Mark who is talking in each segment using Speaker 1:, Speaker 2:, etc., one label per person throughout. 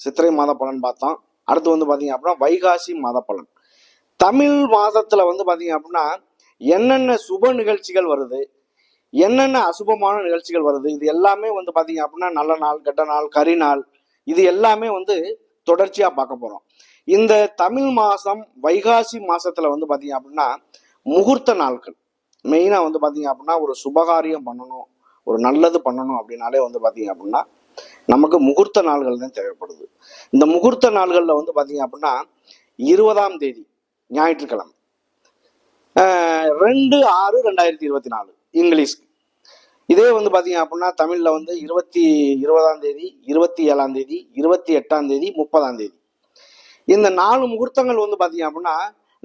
Speaker 1: சித்திரை மாத பலன் பார்த்தோம். அடுத்து வந்து பார்த்தீங்க அப்படின்னா வைகாசி மாத பலன். தமிழ் மாதத்துல வந்து பார்த்தீங்க அப்படின்னா என்னென்ன சுப நிகழ்ச்சிகள் வருது என்னென்ன அசுபமான நிகழ்ச்சிகள் வருது இது எல்லாமே வந்து பார்த்தீங்க அப்படின்னா நல்ல நாள் கெட்ட நாள் கரி நாள் இது எல்லாமே வந்து தொடர்ச்சியா பார்க்க போறோம். இந்த தமிழ் மாசம் வைகாசி மாசத்துல வந்து பார்த்தீங்க அப்படின்னா முகூர்த்த நாட்கள். மெயினா வந்து பார்த்தீங்க அப்படின்னா ஒரு சுபகாரியம் பண்ணணும் ஒரு நல்லது பண்ணணும் அப்படின்னாலே வந்து பார்த்தீங்க அப்படின்னா நமக்கு முகூர்த்த நாள்கள் தான் தேவைப்படுது. இந்த முகூர்த்த நாள்களில் வந்து பார்த்தீங்க அப்படின்னா இருபதாம் தேதி ஞாயிற்றுக்கிழமை. ரெண்டு ஆறு ரெண்டாயிரத்தி இருபத்தி நாலு இங்கிலீஷ்க்கு. இதே வந்து பார்த்தீங்க அப்படின்னா தமிழில் வந்து இருபத்தி இருபதாம் தேதி இருபத்தி ஏழாம் தேதி இருபத்தி எட்டாம் தேதி முப்பதாம் தேதி. இந்த நாலு முகூர்த்தங்கள் வந்து பார்த்தீங்க அப்படின்னா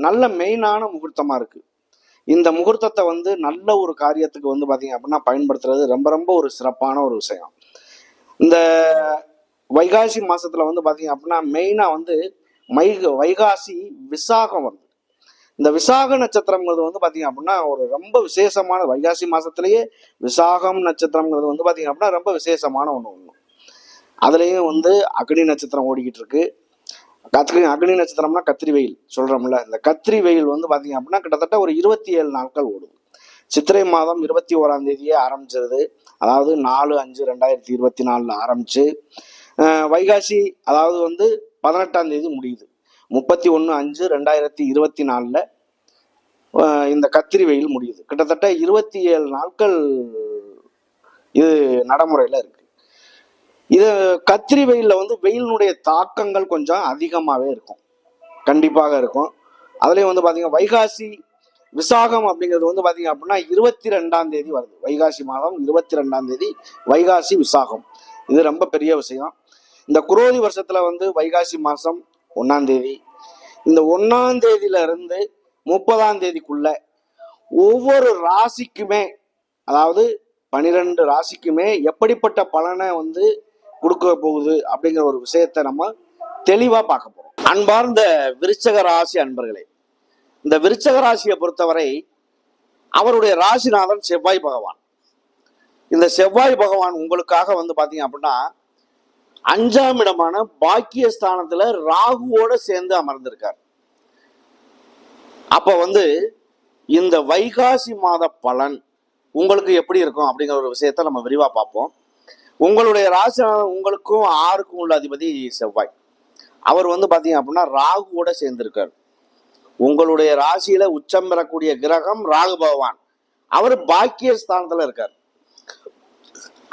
Speaker 1: நல்ல மெயினான முகூர்த்தமாக இருக்குது இந்த முகூர்த்தத்தை வந்து நல்ல ஒரு காரியத்துக்கு வந்து பார்த்தீங்க அப்படின்னா பயன்படுத்துறது ரொம்ப ரொம்ப ஒரு சிறப்பான ஒரு விஷயம். இந்த வைகாசி மாசத்துல வந்து பார்த்தீங்க அப்படின்னா மெயினாக வந்து மை வைகாசி விசாகம் வருது. இந்த விசாக நட்சத்திரங்கிறது வந்து பார்த்தீங்க அப்படின்னா ஒரு ரொம்ப விசேஷமான வைகாசி மாசத்திலேயே விசாகம் நட்சத்திரங்கிறது வந்து பார்த்தீங்க அப்படின்னா ரொம்ப விசேஷமான ஒன்று ஒன்று அதுலேயும் வந்து அக்னி நட்சத்திரம் ஓடிக்கிட்டு இருக்கு. கத்திரி அக்னி நட்சத்திரம்னா கத்திரி வெயில் சொல்றோம்ல. இந்த கத்திரி வெயில் வந்து பார்த்தீங்க அப்படின்னா கிட்டத்தட்ட ஒரு இருபத்தி ஏழு நாட்கள் ஓடுது. சித்திரை மாதம் இருபத்தி ஓராம் தேதியே ஆரம்பிச்சிருது. அதாவது நாலு அஞ்சு ரெண்டாயிரத்தி இருபத்தி நாலில் ஆரம்பிச்சு வைகாசி அதாவது வந்து பதினெட்டாம் தேதி முடியுது. முப்பத்தி ஒன்று அஞ்சு ரெண்டாயிரத்தி இருபத்தி நாலில் இந்த கத்திரி வெயில் முடியுது. கிட்டத்தட்ட இருபத்தி ஏழு நாட்கள் இது நடைமுறையில் இருக்கு. இது கத்திரி வெயிலில் வந்து வெயிலினுடைய தாக்கங்கள் கொஞ்சம் அதிகமாகவே இருக்கும். கண்டிப்பாக இருக்கும். அதுலேயும் வந்து பார்த்தீங்கன்னா வைகாசி விசாகம் அப்படிங்கிறது வந்து பார்த்தீங்க அப்படின்னா இருபத்தி ரெண்டாம் தேதி வருது. வைகாசி மாதம் இருபத்தி ரெண்டாம் தேதி வைகாசி விசாகம். இது ரொம்ப பெரிய விஷயம். இந்த குரோதி வருஷத்துல வந்து வைகாசி மாசம் ஒன்னாம் தேதி. இந்த ஒன்னாம் தேதியில இருந்து முப்பதாம் தேதிக்குள்ள ஒவ்வொரு ராசிக்குமே அதாவது பனிரெண்டு ராசிக்குமே எப்படிப்பட்ட பலனை வந்து கொடுக்க போகுது அப்படிங்கிற ஒரு விஷயத்தை நம்ம தெளிவா பார்க்க போறோம். அன்பார்ந்த விருச்சக ராசி அன்பர்களே இந்த விருச்சக ராசியை பொறுத்தவரை அவருடைய ராசிநாதன் செவ்வாய் பகவான். இந்த செவ்வாய் பகவான் உங்களுக்காக வந்து பாத்தீங்க அப்படின்னா அஞ்சாம் இடமான பாக்கிய ஸ்தானத்துல ராகுவோட சேர்ந்து அமர்ந்திருக்கார். அப்ப வந்து இந்த வைகாசி மாத பலன் உங்களுக்கு எப்படி இருக்கும் அப்படிங்கிற ஒரு விஷயத்த நம்ம விரிவா பார்ப்போம். உங்களுடைய ராசிநாதன் உங்களுக்கும் ஆறுக்கும் உள்ள அதிபதி செவ்வாய். அவர் வந்து பாத்தீங்க அப்படின்னா ராகுவோட சேர்ந்திருக்காரு. உங்களுடைய ராசியில உச்சம் பெறக்கூடிய கிரகம் ராகு பகவான். அவர் பாக்கிய ஸ்தானத்துல இருக்கார்.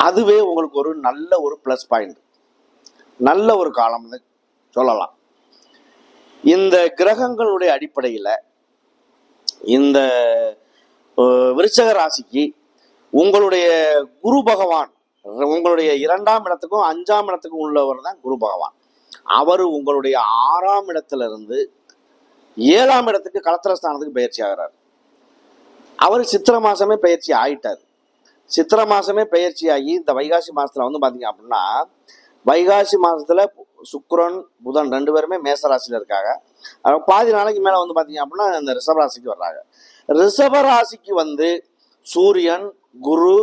Speaker 1: அதுவே உங்களுக்கு ஒரு நல்ல ஒரு ப்ளஸ் பாயிண்ட் நல்ல ஒரு காலம்னு சொல்லலாம். இந்த கிரகங்களுடைய அடிப்படையில் இந்த விருச்சக ராசிக்கு உங்களுடைய குரு பகவான் உங்களுடைய இரண்டாம் இடத்துக்கும் அஞ்சாம் இடத்துக்கும் உள்ளவர் தான் குரு பகவான். அவர் உங்களுடைய ஆறாம் இடத்துல இருந்து ஏழாம் இடத்துக்கு கலத்திரஸ்தானத்துக்கு பயிற்சி ஆகிறார். அவர் சித்திர மாதமே பயிற்சி ஆயிட்டார். சித்திர மாதமே பயிற்சி ஆகி இந்த வைகாசி மாதத்தில் வந்து பார்த்தீங்க அப்படின்னா வைகாசி மாதத்தில் சுக்ரன் புதன் ரெண்டு பேருமே மேசராசியில் இருக்காங்க. அப்புறம் பாதி நாளைக்கு மேலே வந்து பார்த்தீங்க அப்படின்னா இந்த ரிஷபராசிக்கு வர்றாங்க. ரிஷபராசிக்கு வந்து சூரியன் குரு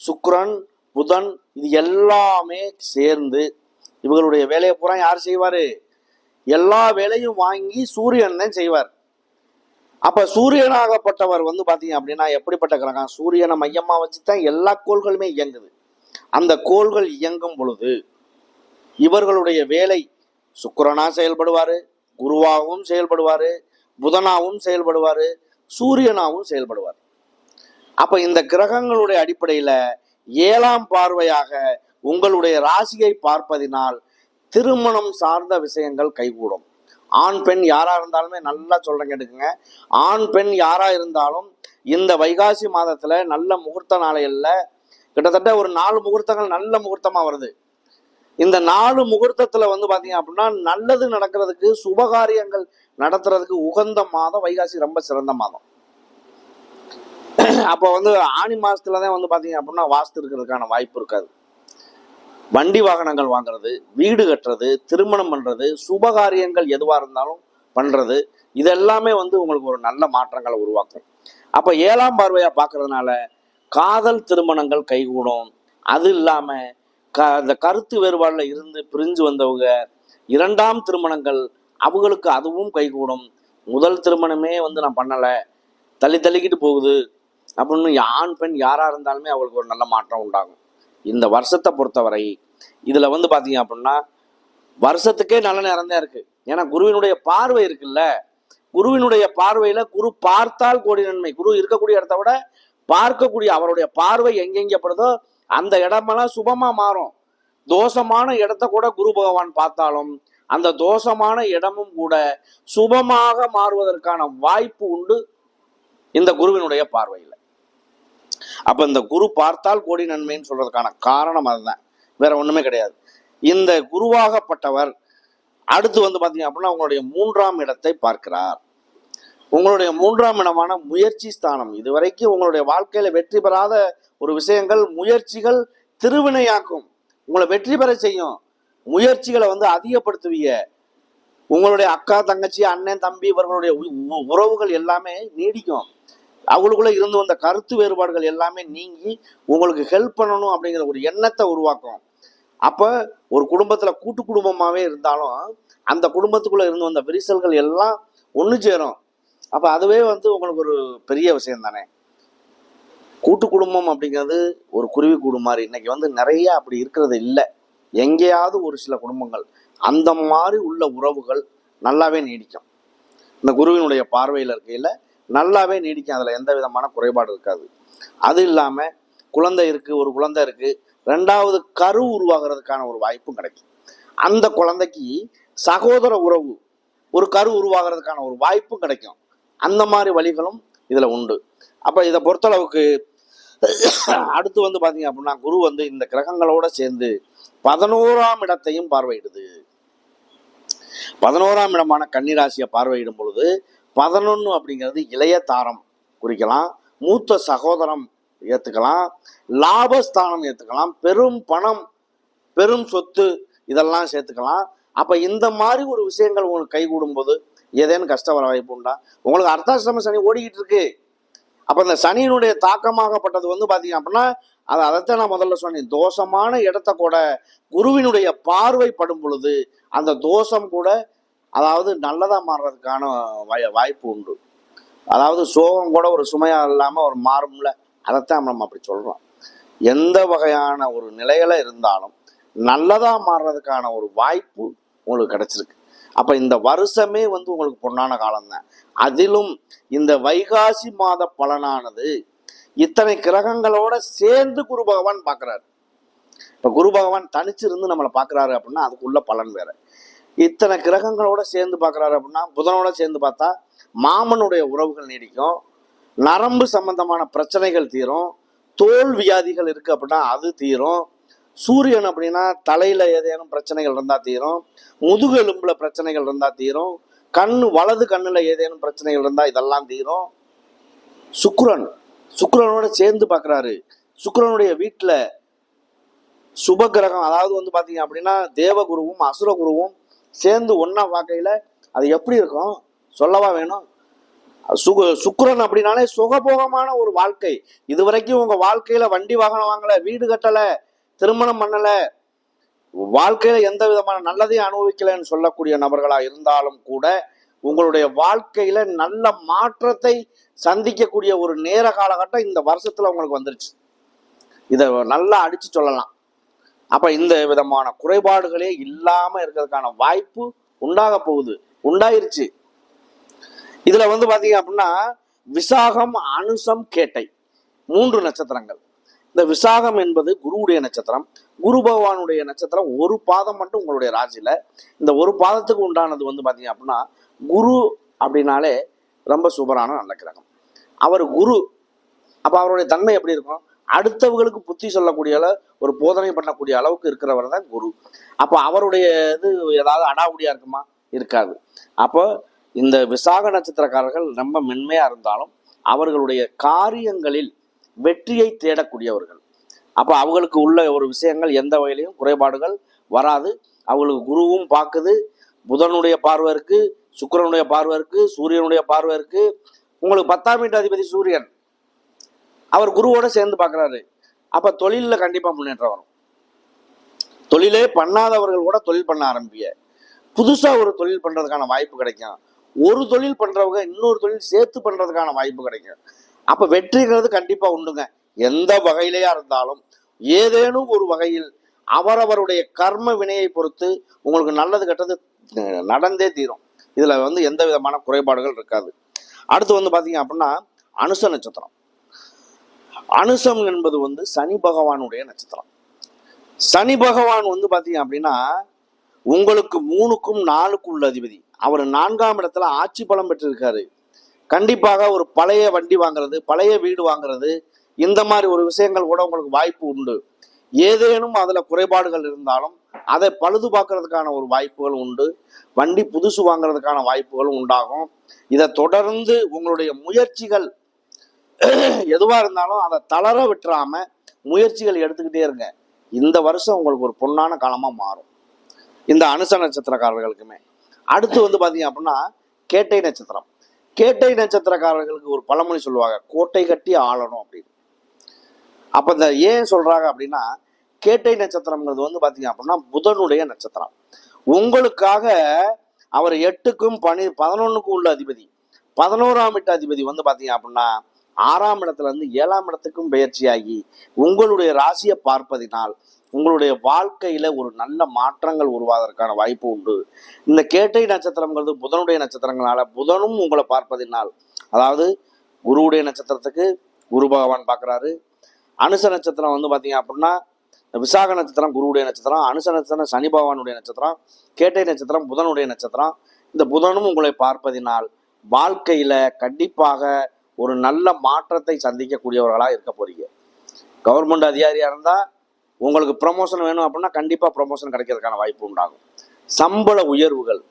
Speaker 1: சுக்ரன் புதன் இது எல்லாமே சேர்ந்து இவங்களுடைய வேலையை பூரா யார் செய்வார்? எல்லா வேலையும் வாங்கி சூரியன் தான் செய்வார். அப்ப சூரியனாகப்பட்டவர் வந்து பாத்தீங்க அப்படின்னா எப்படிப்பட்ட கிரகம்? சூரியனை மையமா வச்சு தான் எல்லா கோள்களுமே இயங்குது. அந்த கோள்கள் இயங்கும் பொழுது இவர்களுடைய வேலை சுக்கிரனா செயல்படுவாரு குருவாகவும் செயல்படுவாரு புதனாகவும் செயல்படுவாரு சூரியனாகவும் செயல்படுவார். அப்ப இந்த கிரகங்களுடைய அடிப்படையில ஏழாம் பார்வையாக உங்களுடைய ராசியை பார்ப்பதினால் திருமணம் சார்ந்த விஷயங்கள் கைகூடும். ஆண் பெண் யாராக இருந்தாலுமே நல்லா சொல்றேன் கேட்டுக்குங்க. ஆண் பெண் யாராக இருந்தாலும் இந்த வைகாசி மாதத்தில் நல்ல முகூர்த்த நாளையில் கிட்டத்தட்ட ஒரு நாலு முகூர்த்தங்கள் நல்ல முகூர்த்தமாக வருது. இந்த நாலு முகூர்த்தத்தில் வந்து பார்த்தீங்க அப்படின்னா நல்லது நடக்கிறதுக்கு சுபகாரியங்கள் நடத்துறதுக்கு உகந்த மாதம் வைகாசி ரொம்ப சிறந்த மாதம். அப்போ வந்து ஆணி மாதத்துல தான் வந்து பார்த்தீங்க அப்படின்னா வாஸ்து இருக்கிறதுக்கான வாய்ப்பு இருக்காது. வண்டி வாகனங்கள் வாங்குறது வீடு கட்டுறது திருமணம் பண்ணுறது சுபகாரியங்கள் எதுவாக இருந்தாலும் பண்ணுறது இதெல்லாமே வந்து உங்களுக்கு ஒரு நல்ல மாற்றங்களை உருவாக்கும். அப்போ ஏழாம் பார்வையாக பார்க்கறதுனால காதல் திருமணங்கள் கைகூடும். அது இல்லாமல் க இந்த கருத்து வேறுபாடில் இருந்து பிரிஞ்சு வந்தவங்க இரண்டாம் திருமணங்கள் அவங்களுக்கு அதுவும் கைகூடும். முதல் திருமணமே வந்து நான் பண்ணலை. தள்ளி தள்ளிக்கிட்டு போகுது. அப்படின்னு ஆண் பெண் யாராக இருந்தாலுமே அவங்களுக்கு ஒரு நல்ல மாற்றம் உண்டாகும். இந்த வருஷத்தை பொறுத்தவரை இதில் வந்து பார்த்தீங்க அப்படின்னா வருஷத்துக்கே நல்ல நேரம் தான் இருக்கு. ஏன்னா குருவினுடைய பார்வை இருக்குல்ல குருவினுடைய பார்வையில குரு பார்த்தால் கோடி நன்மை. குரு இருக்கக்கூடிய இடத்த விட பார்க்கக்கூடிய அவருடைய பார்வை எங்கெங்கப்படுதோ அந்த இடமெல்லாம் சுபமா மாறும். தோஷமான இடத்த கூட குரு பகவான் பார்த்தாலும் அந்த தோஷமான இடமும் கூட சுபமாக மாறுவதற்கான வாய்ப்பு உண்டு இந்த குருவினுடைய பார்வையில். அப்ப இந்த குரு பார்த்தால் கோடி நன்மைன்னு சொல்றதுக்கான காரணம் அதுதான். வேற ஒண்ணுமே கிடையாது. இந்த குருவாகப்பட்டவர் அடுத்து வந்து பாத்தீங்க அப்படின்னா உங்களுடைய மூன்றாம் இடத்தை பார்க்கிறார். உங்களுடைய மூன்றாம் இடமான முயற்சி ஸ்தானம். இதுவரைக்கும் உங்களுடைய வாழ்க்கையில வெற்றி பெறாத ஒரு விஷயங்கள் முயற்சிகள் திருவினையாக்கும். உங்களை வெற்றி பெற செய்யும். முயற்சிகளை வந்து அதிகப்படுத்துவீங்க. உங்களுடைய அக்கா தங்கச்சி அண்ணன் தம்பி இவர்களுடைய உ- உ- உறவுகள் எல்லாமே நீடிக்கும். அவங்களுக்குள்ள இருந்து வந்த கருத்து வேறுபாடுகள் எல்லாமே நீங்கி உங்களுக்கு ஹெல்ப் பண்ணணும் அப்படிங்கிற ஒரு எண்ணத்தை உருவாக்கும். அப்போ ஒரு குடும்பத்தில் கூட்டு குடும்பமாகவே இருந்தாலும் அந்த குடும்பத்துக்குள்ளே இருந்து வந்த விரிசல்கள் எல்லாம் ஒன்று சேரும். அப்போ அதுவே வந்து உங்களுக்கு ஒரு பெரிய விஷயம் தானே. கூட்டு குடும்பம் அப்படிங்கிறது ஒரு குருவி கூடு மாதிரி. இன்னைக்கு வந்து நிறைய அப்படி இருக்கிறது இல்லை. எங்கேயாவது ஒரு சில குடும்பங்கள் அந்த மாதிரி உள்ள உறவுகள் நல்லாவே நீடிக்கும். இந்த குருவினுடைய பார்வையில் இருக்கையில் நல்லாவே நீடிக்கும். அதில் எந்த விதமான குறைபாடு இருக்காது. அது இல்லாமல் குழந்தை இருக்கு ஒரு குழந்தை இருக்கு ரெண்டாவது கரு உருவாகிறதுக்கான ஒரு வாய்ப்பும் கிடைக்கும். அந்த குழந்தைக்கு சகோதர உறவு ஒரு கரு உருவாகிறதுக்கான ஒரு வாய்ப்பும் கிடைக்கும். அந்த மாதிரி வழிகளும் இதில் உண்டு. அப்போ இதை பொறுத்தளவுக்கு அடுத்து வந்து பார்த்தீங்க அப்படின்னா குரு வந்து இந்த கிரகங்களோட சேர்ந்து பதினோராம் இடத்தையும் பார்வையிடுது. பதினோராம் இடமான கன்னிராசியை பார்வையிடும் பொழுது பதினொன்று அப்படிங்கிறது இளைய தாரம் குறிக்கலாம். மூத்த சகோதரம் ஏற்றுக்கலாம் லாபஸ்தானம் ஏற்றுக்கலாம் பெரும் பணம் பெரும் சொத்து இதெல்லாம் சேர்த்துக்கலாம். அப்போ இந்த மாதிரி ஒரு விஷயங்கள் உங்களுக்கு கைகூடும் போது ஏதேனும் கஷ்டம் வர வாய்ப்பு உண்டா? உங்களுக்கு அர்த்தாசிரம சனி ஓடிக்கிட்டு இருக்கு. அப்போ இந்த சனியினுடைய தாக்கமாகப்பட்டது வந்து பார்த்தீங்க அப்படின்னா அது அதைத்தான் நான் முதல்ல சொன்னேன். தோஷமான இடத்த கூட குருவினுடைய பார்வை படும் பொழுது அந்த தோஷம் கூட அதாவது நல்லதாக மாறுறதுக்கான வாய் வாய்ப்பு உண்டு. அதாவது சோகம் கூட ஒரு சுமையா இல்லாமல் ஒரு மாறும்ல அதைத்தான் நம்ம அப்படி சொல்கிறோம் எந்த வகையான ஒரு நிலையில இருந்தாலும் நல்லதாக மாறுறதுக்கான ஒரு வாய்ப்பு உங்களுக்கு கிடைச்சிருக்கு. அப்போ இந்த வருஷமே வந்து உங்களுக்கு பொன்னான காலம்தான். அதிலும் இந்த வைகாசி மாத பலனானது இத்தனை கிரகங்களோட சேர்ந்து குரு பகவான் பார்க்குறாரு. இப்போ குரு பகவான் தனிச்சிருந்து நம்மளை பார்க்குறாரு அப்படின்னா அதுக்குள்ள பலன் வேற. இத்தனை கிரகங்களோட சேர்ந்து பார்க்குறாரு அப்படின்னா புதனோட சேர்ந்து பார்த்தா மாமனுடைய உறவுகள் நீடிக்கும். நரம்பு சம்பந்தமான பிரச்சனைகள் தீரும். தோல் வியாதிகள் இருக்குது அப்படின்னா அது தீரும். சூரியன் அப்படின்னா தலையில் ஏதேனும் பிரச்சனைகள் இருந்தால் தீரும். முதுகெலும்பில் பிரச்சனைகள் இருந்தால் தீரும். கண் வலது கண்ணில் ஏதேனும் பிரச்சனைகள் இருந்தால் இதெல்லாம் தீரும். சுக்ரன் சுக்ரனோட சேர்ந்து பார்க்குறாரு. சுக்ரனுடைய வீட்டில் சுப கிரகம் அதாவது வந்து பார்த்தீங்க அப்படின்னா தேவகுருவும் அசுரகுருவும் சேர்ந்து ஒன்றா பார்க்கையில் அது எப்படி இருக்கும்? சொல்லவா வேணும்? சுக சுக்கரன் அப்படின்னாலே சுகபோகமான ஒரு வாழ்க்கை. இதுவரைக்கும் உங்கள் வாழ்க்கையில் வண்டி வாகனம் வாங்கலை வீடு கட்டலை திருமணம் பண்ணலை வாழ்க்கையில் எந்த விதமான நல்லதையும் அனுபவிக்கலைன்னு சொல்லக்கூடிய நபர்களாக இருந்தாலும் கூட உங்களுடைய வாழ்க்கையில் நல்ல மாற்றத்தை சந்திக்கக்கூடிய ஒரு நேர காலகட்டம் இந்த வருஷத்தில் உங்களுக்கு வந்துருச்சு. இதை நல்லா அடித்து சொல்லலாம். அப்ப இந்த விதமான குறைபாடுகளே இல்லாம இருக்கிறதுக்கான வாய்ப்பு உண்டாக போகுது. உண்டாயிருச்சு. இதுல வந்து பாத்தீங்க அப்படின்னா விசாகம் அனுசம் கேட்டை. மூன்று நட்சத்திரங்கள். இந்த விசாகம் என்பது குருவுடைய நட்சத்திரம். குரு பகவானுடைய நட்சத்திரம் ஒரு பாதம் மட்டும் உங்களுடைய ராசியில. இந்த ஒரு பாதத்துக்கு உண்டானது வந்து பாத்தீங்க அப்படின்னா குரு அப்படின்னாலே ரொம்ப சூப்பரான நல்ல கிரகம். அவர் குரு. அப்ப அவருடைய தன்மை எப்படி இருக்கும்? அடுத்தவங்களுக்கு புத்தி சொல்லக்கூடிய அள- ஒரு போதனை பண்ணக்கூடிய அளவுக்கு இருக்கிறவர் தான் குரு. அப்போ அவருடைய இது ஏதாவது அடாவுடியா இருக்குமா? இருக்காது. அப்போ இந்த விசாக நட்சத்திரக்காரர்கள் ரொம்ப மென்மையா இருந்தாலும் அவர்களுடைய காரியங்களில் வெற்றியை தேடக்கூடியவர்கள். அப்போ அவங்களுக்கு உள்ள ஒரு விஷயங்கள் எந்த வகையிலையும் குறைபாடுகள் வராது. அவங்களுக்கு குருவும் பார்க்குது புதனுடைய பார்வை இருக்கு சுக்கிரனுடைய பார்வை இருக்கு சூரியனுடைய பார்வை இருக்கு. உங்களுக்கு பத்தாம் வீட்டு அதிபதி சூரியன். அவர் குருவோட சேர்ந்து பார்க்குறாரு. அப்போ தொழிலில் கண்டிப்பாக முன்னேற்றம் வரும். தொழிலே பண்ணாதவர்கள் கூட தொழில் பண்ண ஆரம்பிய. புதுசா ஒரு தொழில் பண்றதுக்கான வாய்ப்பு கிடைக்கும். ஒரு தொழில் பண்றவங்க இன்னொரு தொழில் சேர்த்து பண்றதுக்கான வாய்ப்பு கிடைக்கும். அப்போ வெற்றிங்கிறது கண்டிப்பாக உண்டுங்க. எந்த வகையிலேயா இருந்தாலும் ஏதேனும் ஒரு வகையில் அவரவருடைய கர்ம வினையை பொறுத்து உங்களுக்கு நல்லது கெட்டது நடந்தே தீரும். இதில் வந்து எந்த விதமான குறைபாடுகள் இருக்காது. அடுத்து வந்து பார்த்தீங்க அப்படின்னா அனுச நட்சத்திரம். அனுசம் என்பது வந்து சனி பகவானுடைய நட்சத்திரம். சனி பகவான் வந்து பார்த்தீங்க அப்படின்னா உங்களுக்கு மூணுக்கும் நாலுக்கும் உள்ள அதிபதி. அவர் நான்காம் இடத்துல ஆட்சி பலம் பெற்றிருக்காரு. கண்டிப்பாக ஒரு பழைய வண்டி வாங்குறது பழைய வீடு வாங்குறது இந்த மாதிரி ஒரு விஷயங்கள் கூட உங்களுக்கு வாய்ப்பு உண்டு. ஏதேனும் அதுல குறைபாடுகள் இருந்தாலும் அதை பழுது பார்க்கறதுக்கான ஒரு வாய்ப்புகள் உண்டு. வண்டி புதுசு வாங்குறதுக்கான வாய்ப்புகளும் உண்டாகும். இதை தொடர்ந்து உங்களுடைய முயற்சிகள் எதுவாக இருந்தாலும் அதை தளர விட்டுறாம முயற்சிகள் எடுத்துக்கிட்டே இருங்க. இந்த வருஷம் உங்களுக்கு ஒரு பொன்னான காலமாக மாறும். இந்த அனுச நட்சத்திரக்காரர்களுக்குமே. அடுத்து வந்து பார்த்தீங்க அப்படின்னா கேட்டை நட்சத்திரம். கேட்டை நட்சத்திரக்காரர்களுக்கு ஒரு பழமொழி சொல்லுவாங்க கோட்டை கட்டி ஆளணும் அப்படின்னு. அப்போ இந்த ஏன் சொல்கிறாங்க அப்படின்னா கேட்டை நட்சத்திரம்ங்கிறது வந்து பார்த்தீங்க அப்படின்னா புதனுடைய நட்சத்திரம். உங்களுக்காக அவர் எட்டுக்கும் பனி பதினொன்னுக்கும் உள்ள அதிபதி. பதினோராம் வீட்டு அதிபதி வந்து பார்த்தீங்க அப்படின்னா ஆறாம் இடத்துல இருந்து ஏழாம் இடத்துக்கும் பயிற்சியாகி உங்களுடைய ராசியை பார்ப்பதினால் உங்களுடைய வாழ்க்கையில ஒரு நல்ல மாற்றங்கள் உருவாவதற்கான வாய்ப்பு உண்டு. இந்த கேட்டை நட்சத்திரங்கிறது புதனுடைய நட்சத்திரங்களால புதனும் உங்களை பார்ப்பதினால் அதாவது குருவுடைய நட்சத்திரத்துக்கு குரு பகவான் பார்க்குறாரு. அனுச நட்சத்திரம் வந்து பார்த்தீங்க அப்படின்னா விசாக நட்சத்திரம் குருவுடைய நட்சத்திரம் அனுச நட்சத்திரம் சனி பகவானுடைய நட்சத்திரம் கேட்டை நட்சத்திரம் புதனுடைய நட்சத்திரம். இந்த புதனும் உங்களை பார்ப்பதினால் வாழ்க்கையில கண்டிப்பாக ஒரு நல்ல மாற்றத்தை சந்திக்கக்கூடியவர்களாக இருக்க போறீங்க. கவர்மெண்ட் அதிகாரியாக இருந்தால் உங்களுக்கு ப்ரமோஷன் வேணும் அப்படின்னா கண்டிப்பாக ப்ரமோஷன் கிடைக்கிறதுக்கான வாய்ப்பு உண்டாகும். சம்பள உயர்வுகள்.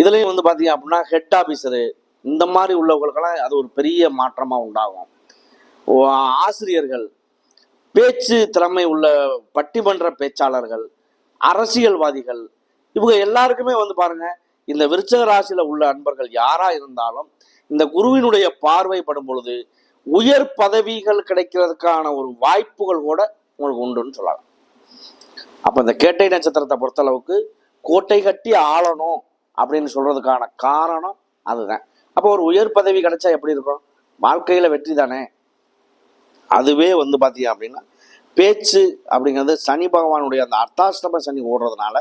Speaker 1: இதுலேயும் வந்து பார்த்தீங்க அப்படின்னா ஹெட் ஆஃபீஸரு இந்த மாதிரி உள்ளவங்களுக்கெல்லாம் அது ஒரு பெரிய மாற்றமாக உண்டாகும். ஆசிரியர்கள் பேச்சு திறமை உள்ள பட்டிமன்ற பேச்சாளர்கள் அரசியல்வாதிகள் இவங்க எல்லாருக்குமே வந்து பாருங்க இந்த விருச்சக ராசியில் உள்ள அன்பர்கள் யாராக இருந்தாலும் இந்த குருவினுடைய பார்வைப்படும் பொழுது உயர் பதவிகள் கிடைக்கிறதுக்கான ஒரு வாய்ப்புகள் கூட உங்களுக்கு உண்டுன்னு சொல்லலாம். அப்ப இந்த கேட்டை நட்சத்திரத்தை பொறுத்தளவுக்கு கோட்டை கட்டி ஆளணும் அப்படின்னு சொல்றதுக்கான காரணம் அதுதான். அப்போ ஒரு உயர் பதவி கிடைச்சா எப்படி இருக்கும்? வாழ்க்கையில வெற்றி தானே. அதுவே வந்து பார்த்தீங்க அப்படின்னா பேச்சு அப்படிங்கிறது சனி பகவானுடைய அந்த அர்த்தாஷ்டம சனி ஓடுறதுனால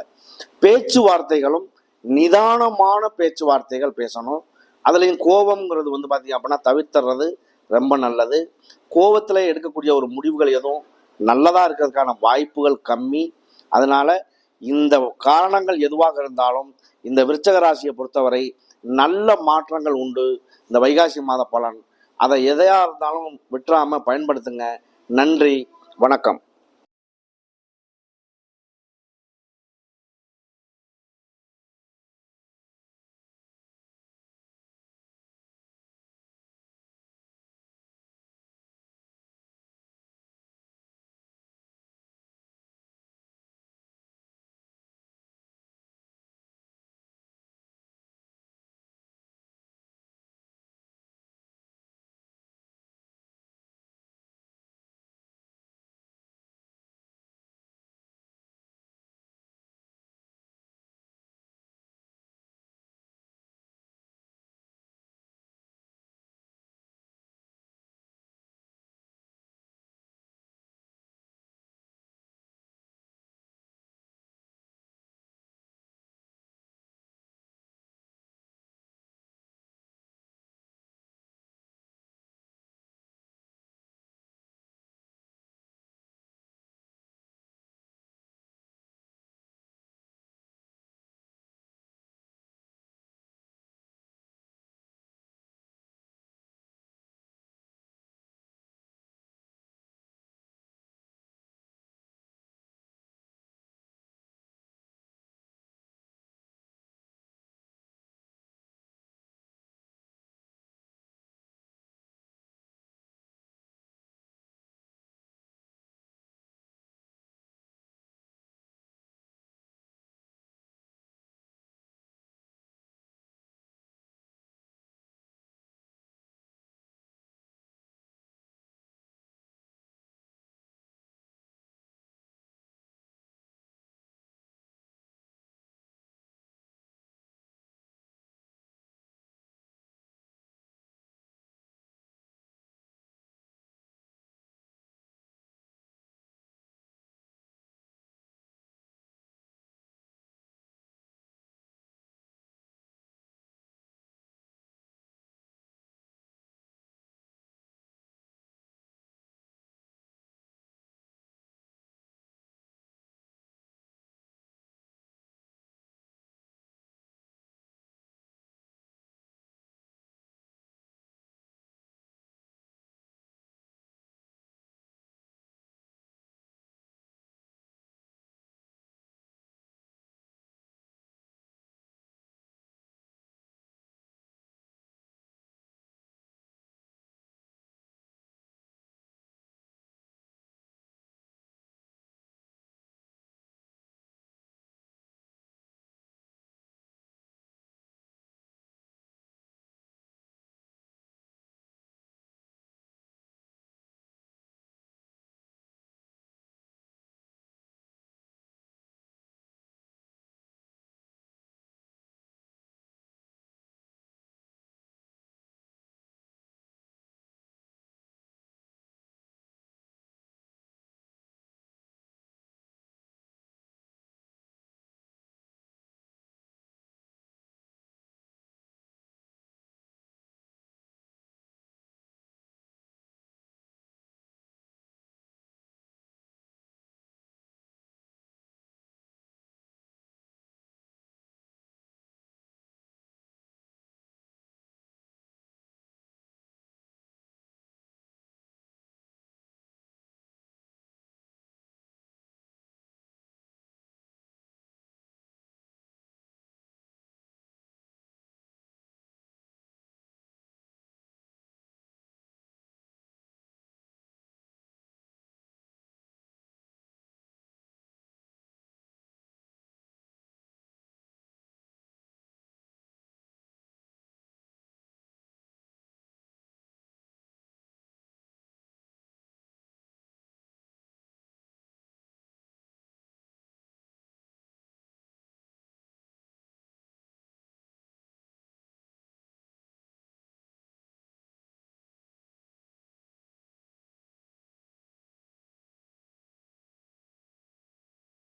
Speaker 1: பேச்சுவார்த்தைகளும் நிதானமான பேச்சுவார்த்தைகள் பேசணும். அதுலேயும் கோபம்ங்கிறது வந்து பார்த்தீங்க அப்படின்னா தவிர்த்துறது ரொம்ப நல்லது. கோபத்தில் எடுக்கக்கூடிய ஒரு முடிவுகள் எதுவும் நல்லதாக இருக்கிறதுக்கான வாய்ப்புகள் கம்மி. அதனால் இந்த காரணங்கள் எதுவாக இருந்தாலும் இந்த விருச்சக ராசியை பொறுத்தவரை நல்ல மாற்றங்கள் உண்டு. இந்த வைகாசி மாத பலன். அதை எதையாக இருந்தாலும் விட்டுறாமல் பயன்படுத்துங்க. நன்றி. வணக்கம்.